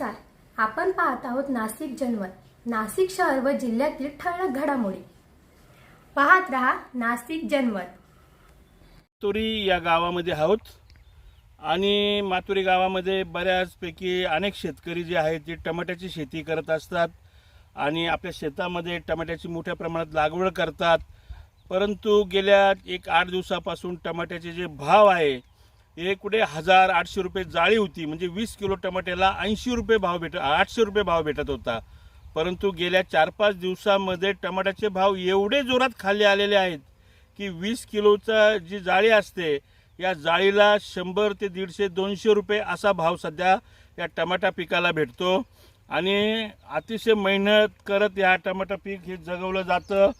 नमस्कार. आपण पाहत आहोत नाशिक जनमत नाशिक शहर व जिल्ह्यातील ठळक घडामोडी. पाहत रहा नाशिक जनमत तुरी या गावामध्ये आहोत. आणि मातुरी गावामध्ये बऱ्याचपैकी अनेक शेतकरी जे आहेत ते टमाट्याची शेती करत असतात आणि आपल्या शेतामध्ये टमाट्याची मोठ्या प्रमाणात लागवड करतात. परंतु गेल्या एक आठ दिवसापासून टमाट्याचे जे भाव आहे हे कुठे हजार आठशे रुपये जाळी होती. म्हणजे वीस किलो टमाट्याला ऐंशी रुपये भाव भेट आठशे रुपये भाव भेटत होता. परंतु गेल्या चार पाच दिवसामध्ये टमाट्याचे भाव एवढे जोरात खाली आलेले आहेत की वीस किलोचा जी जाळी असते या जाळीला शंभर ते दीडशे दोनशे रुपये असा भाव सध्या या टमाटा पिकाला भेटतो. आणि अतिशय मेहनत करत या टमाटा पीक हे जगवलं जातं.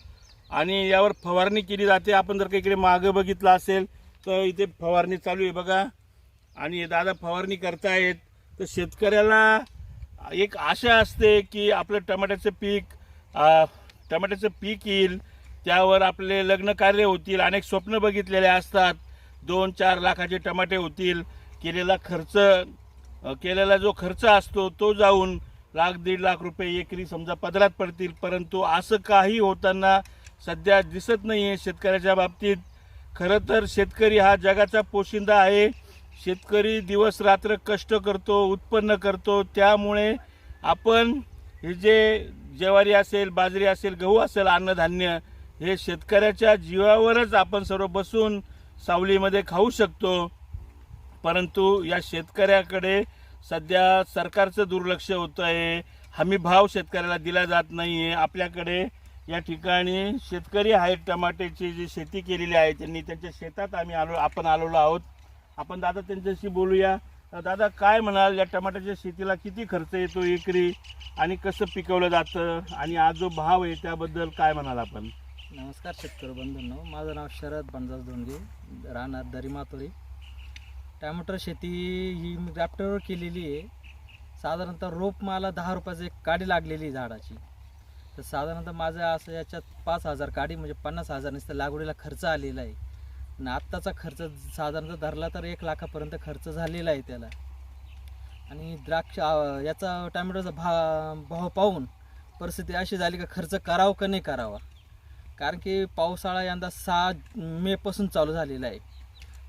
आणि यावर फवारणी केली जाते. आपण जर का इकडे मागं बघितलं असेल तर इथे फवारणी चालू आहे बघा. आणि दादा फवारणी करतायत. तर शेतकऱ्याला एक आशा असते की आपलं टमाट्याचं पीक टमाट्याचं पीक येईल. त्यावर आपले लग्न कार्य होतील. अनेक स्वप्न बघितलेले असतात. दोन चार लाखाचे टमाटे होतील. केलेला खर्च केलेला जो खर्च असतो तो जाऊन लाख दीड लाख रुपये एकरी समजा पदरात पडतील. परंतु असं काही होताना सध्या दिसत नाही आहे शेतकऱ्याच्या बाबतीत. खरं तर शेतकरी हा जगाचा पोशिंदा आहे. शेतकरी दिवस रात्र कष्ट करतो उत्पन्न करतो. त्यामुळे आपण हे जे ज्वारी असेल बाजरी असेल गहू असेल अन्नधान्य हे शेतकऱ्याच्या जीवावरच आपण सर्व बसून सावलीमध्ये खाऊ शकतो. परंतु या शेतकऱ्याकडे सध्या सरकारचं दुर्लक्ष होतं आहे हमी भाव शेतकऱ्याला दिला जात नाही आहे आपल्याकडे या ठिकाणी शेतकरी आहेत टमाट्याची जी शेती केलेली आहे त्यांनी त्यांच्या शेतात आम्ही आलो आपण आलेलो आहोत. आपण दादा त्यांच्याशी बोलूया. दादा काय म्हणाल या टमाट्याच्या शेतीला किती खर्च येतो एकरी? आणि कसं पिकवलं जातं? आणि आज जो भाव आहे त्याबद्दल काय म्हणाल आपण? नमस्कार शेतकरी बंधूंनो. माझं नाव शरद बनदास धोंडगे राहणार दरी मातोरी टॅमॅटो शेती ही रॅप्टरवर केलेली आहे. साधारणतः रोप मला दहा रुपयाची एक काडी लागलेली झाडाची. तर साधारणतः माझं असं याच्यात पाच हजार काडी म्हणजे पन्नास हजार नुसतं लागवडीला खर्च आलेला आहे. आणि आत्ताचा खर्च साधारणतः धरला तर एक लाखापर्यंत खर्च झालेला आहे त्याला. आणि द्राक्ष याचा टॅमॅटोचा भा भाव पाहून परिस्थिती अशी झाली का खर्च करावा का नाही करावा? कारण की पावसाळा यंदा सहा मेपासून चालू झालेला आहे.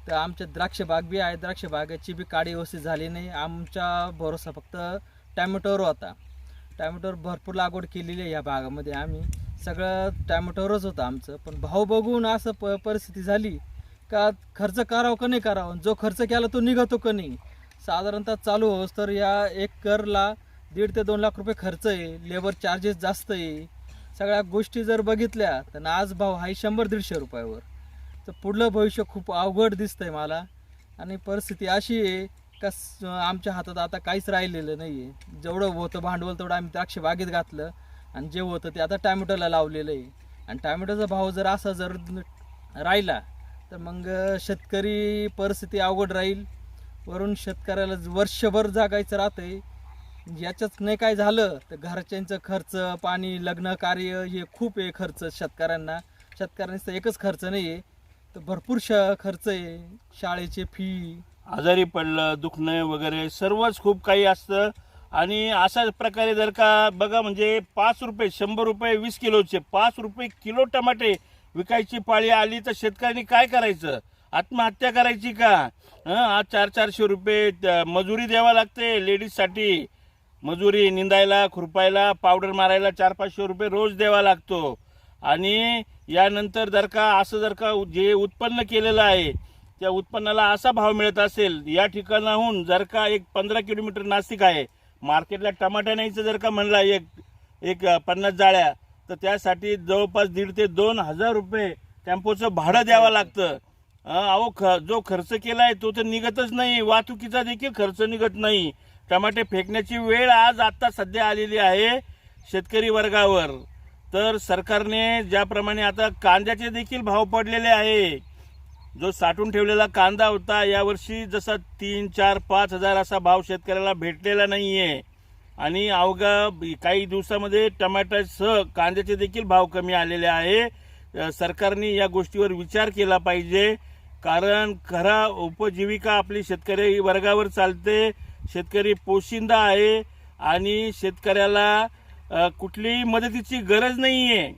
तर आमच्या द्राक्ष बाग बी आहे. द्राक्ष बागेची बी काडी व्यवस्थित झाली नाही. आमचा भरोसा फक्त टॅमॅटोवर होता. टॅमॅटोवर भरपूर लागवड केलेली आहे या भागामध्ये आम्ही. सगळं टॅमॅटोवरच होतं आमचं. पण भाव बघून असं प परिस्थिती झाली का खर्च करावं का नाही करावं? जो खर्च केला तो निघतो का नाही? साधारणतः चालू होस तर या एक करला दीड ते दोन लाख रुपये खर्च आहे. लेबर चार्जेस जास्त आहे. सगळ्या गोष्टी जर बघितल्या तर आज भाव आहे शंभर दीडशे रुपयावर. तर पुढलं भविष्य खूप अवघड दिसतंय मला. आणि परिस्थिती अशी आहे कस आमच्या हातात आता काहीच राहिलेलं नाही आहे जेवढं होतं भांडवल तेवढं आम्ही द्राक्ष बागेत घातलं. आणि जे होतं ते आता टॅमॅटोला लावलेलं आहे. आणि टॅमॅटोचा भाव जर असा जर राहिला तर मग शेतकरी परिस्थिती अवघड राहील. वरून शेतकऱ्याला वर्षभर जागायचं राहतंय. याच्याच नाही काय झालं तर घरच्यांचं खर्च पाणी लग्न कार्य हे खूप आहे खर्च शेतकऱ्यांना. शेतकऱ्यांचा एकच खर्च नाही आहे तर भरपूर श खर्च आहे. शाळेचे फी आजारी पडलं दुखणं वगैरे सर्वच खूप काही असतं. आणि अशाच प्रकारे जर का बघा म्हणजे पाच रुपये शंभर रुपये वीस किलोचे पाच रुपये किलो टमाटे विकायची पाळी आली तर शेतकऱ्यांनी काय करायचं? आत्महत्या करायची का? आज चार चारशे रुपये मजुरी द्यावा लागते लेडीजसाठी. मजुरी निंदायला खुरपायला पावडर मारायला चार पाचशे रुपये रोज द्यावा लागतो. आणि यानंतर जर का असं जर का जे उत्पन्न केलेलं आहे त्या उत्पन्नाला असा भाव मिळत असेल या ठिकाणाहून जर का एक पंधरा किलोमीटर नाशिक आहे मार्केटला टमाटा नाहीचं जर का म्हणला एक एक पन्नास जाळ्या तर त्यासाठी जवळपास दीड ते दोन हजार रुपये टेम्पोचं भाडं द्यावं लागतं. अहो ख जो खर्च केला आहे तो तर निघतच नाही वाहतुकीचा देखील खर्च निघत नाही. टमाटे फेकण्याची वेळ आज आत्ता सध्या आलेली आहे शेतकरी वर्गावर. तर सरकारने ज्याप्रमाणे आता कांद्याचे देखील भाव पडलेले आहे जो साठून ठेवलेला कांदा होता यावर्षी जसा तीन चार पाच हजार असा भाव शेतकऱ्याला भेटलेला नाही आहे आणि अवघा काही दिवसामध्ये टमाट्यासह कांद्याचे देखील भाव कमी आलेले आहे. सरकारने या गोष्टीवर विचार केला पाहिजे. कारण खरा उपजीविका आपली शेतकरी वर्गावर चालते. शेतकरी पोशिंदा आहे. आणि शेतकऱ्याला कुठलीही मदतीची गरज नाही आहे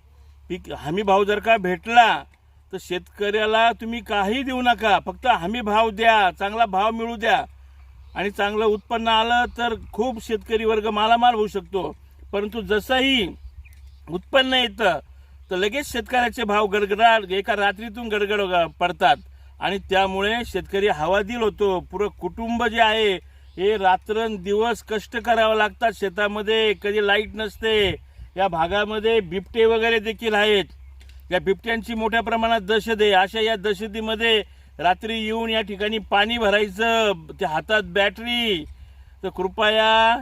पीक हमी भाव जर का भेटला तर शेतकऱ्याला तुम्ही काही देऊ नका. फक्त हमी भाव द्या चांगला भाव मिळू द्या. आणि चांगलं उत्पन्न आलं तर खूप शेतकरी वर्ग मालामाल होऊ शकतो. परंतु जसंही उत्पन्न येतं तर लगेच शेतकऱ्याचे भाव गडगडाट एका रात्रीतून गडगड पडतात. आणि त्यामुळे शेतकरी हवादिल होतो. पुरं कुटुंब जे आहे हे रात्रंदिवस कष्ट करावं लागतात. शेतामध्ये कधी लाइट नसते. या भागामध्ये बिबटे वगैरे देखील आहेत. या बिबट्यांची मोठ्या प्रमाणात दहशत आहे. अशा या दहशतीमध्ये रात्री येऊन या ठिकाणी पाणी भरायचं त्या हातात बॅटरी तर कृपया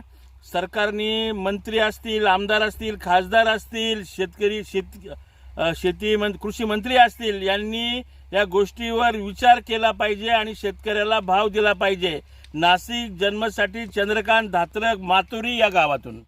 सरकारने मंत्री असतील आमदार असतील खासदार असतील शेतकरी शेत शेती मं कृषी मंत्री असतील यांनी या गोष्टीवर विचार केला पाहिजे आणि शेतकऱ्याला भाव दिला पाहिजे. नाशिक जन्मसाठी चंद्रकांत धात्रक मातुरी या गावातून.